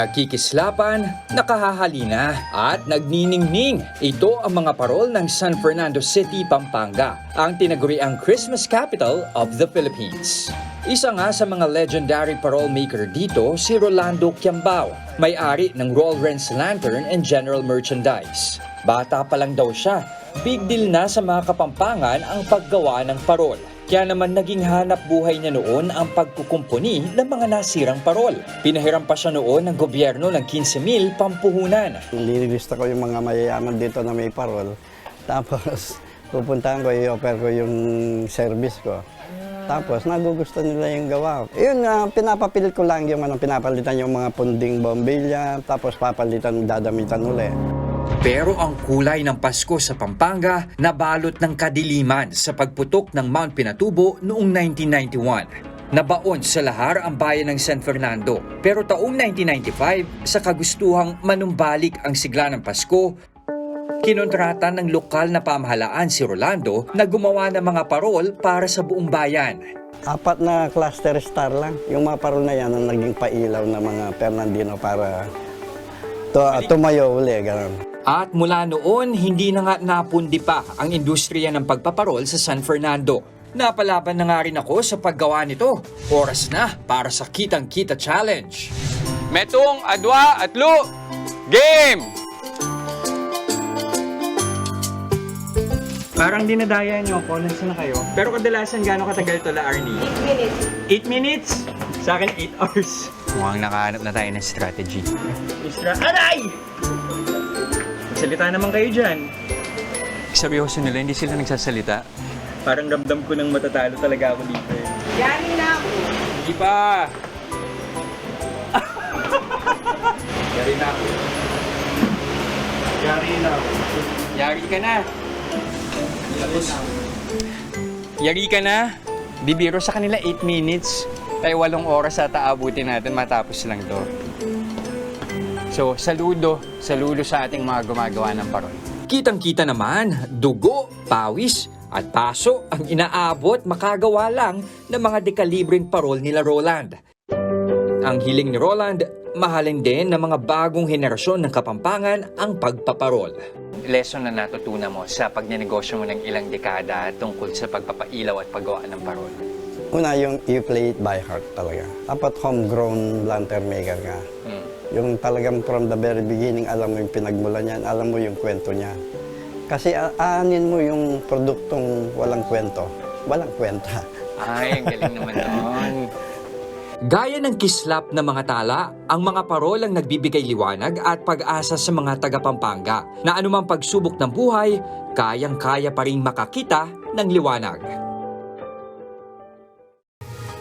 Nagkikislapan, nakahahalina, at nagniningning. Ito ang mga parol ng San Fernando City, Pampanga, ang tinaguriang Christmas capital of the Philippines. Isa nga sa mga legendary parol maker dito si Rolando Quiambao, may-ari ng Rollrens Lantern and General Merchandise. Bata pa lang daw siya, big deal na sa mga kapampangan ang paggawa ng parol. Kaya naman naging hanap buhay niya noon ang pagkukumpuni ng mga nasirang parol. Pinahiram pa siya noon ng gobyerno ng 15,000 pampuhunan. Nililista ko yung mga mayayaman dito na may parol. Tapos pupuntahan ko, i-offer ko yung service ko. Tapos nagugusto nila yung gawa. Yun nga, pinapapilit ko lang yung ano, pinapalitan yung mga punding bombilya, tapos papalitan, dadamitan uli. Pero ang kulay ng Pasko sa Pampanga nabalot ng kadiliman sa pagputok ng Mount Pinatubo noong 1991. Nabaon sa lahar ang bayan ng San Fernando. Pero taong 1995, sa kagustuhang manumbalik ang sigla ng Pasko, kinontrata ng lokal na pamahalaan si Rolando na gumawa ng mga parol para sa buong bayan. Apat na cluster star lang. Yung mga parol na yan ang naging pailaw ng mga Fernandino para to, tumayo uli. Ganun. At mula noon, hindi na nga napundi pa ang industriya ng pagpaparol sa San Fernando. Napalaban na nga rin ako sa paggawa nito. Oras na para sa Kitang Kita Challenge. Metong, Adwa, Atlo, Game! Parang dinadaya niyo ako, nasa na kayo? Pero kadalasan gano'ng katagal to la, Arnie? 8 minutes. 8 minutes? Sa akin, 8 hours. Mukhang nakahanap na tayo ng strategy. Isra, aray! Salita naman kayo dyan. Seryoso nila, hindi sila nagsasalita. Parang ramdam ko nang matatalo talaga ako dito eh. Hindi pa! Yari na ako. Yari na ako. Yari ka na! Yari ka na! Bibiro sa kanila 8 minutes. Tayo 8 oras ata abutin natin matapos lang to. So, saludo. Saludo sa ating mga gumagawa ng parol. Kitang-kita naman, dugo, pawis, at paso ang inaabot makagawa lang ng mga dekalibreng parol nila Roland. Ang hiling ni Roland, mahalin din ng mga bagong henerasyon ng Kapampangan ang pagpaparol. Lesson na natutunan mo sa pagnenegosyo mo ng ilang dekada tungkol sa pagpapailaw at paggawa ng parol. Una yung you play it by heart talaga. Dapat homegrown lantern maker ka. Hmm. Yung talagang from the very beginning, alam mo yung pinagmula niyan, alam mo yung kwento niya. Kasi aanin mo yung produktong walang kwento. Walang kwenta. Ay, ang galing naman nun. Gaya ng kislap ng mga tala, ang mga parol ang nagbibigay liwanag at pag-asa sa mga taga-Pampanga na anumang pagsubok ng buhay, kayang-kaya pa rin makakita ng liwanag.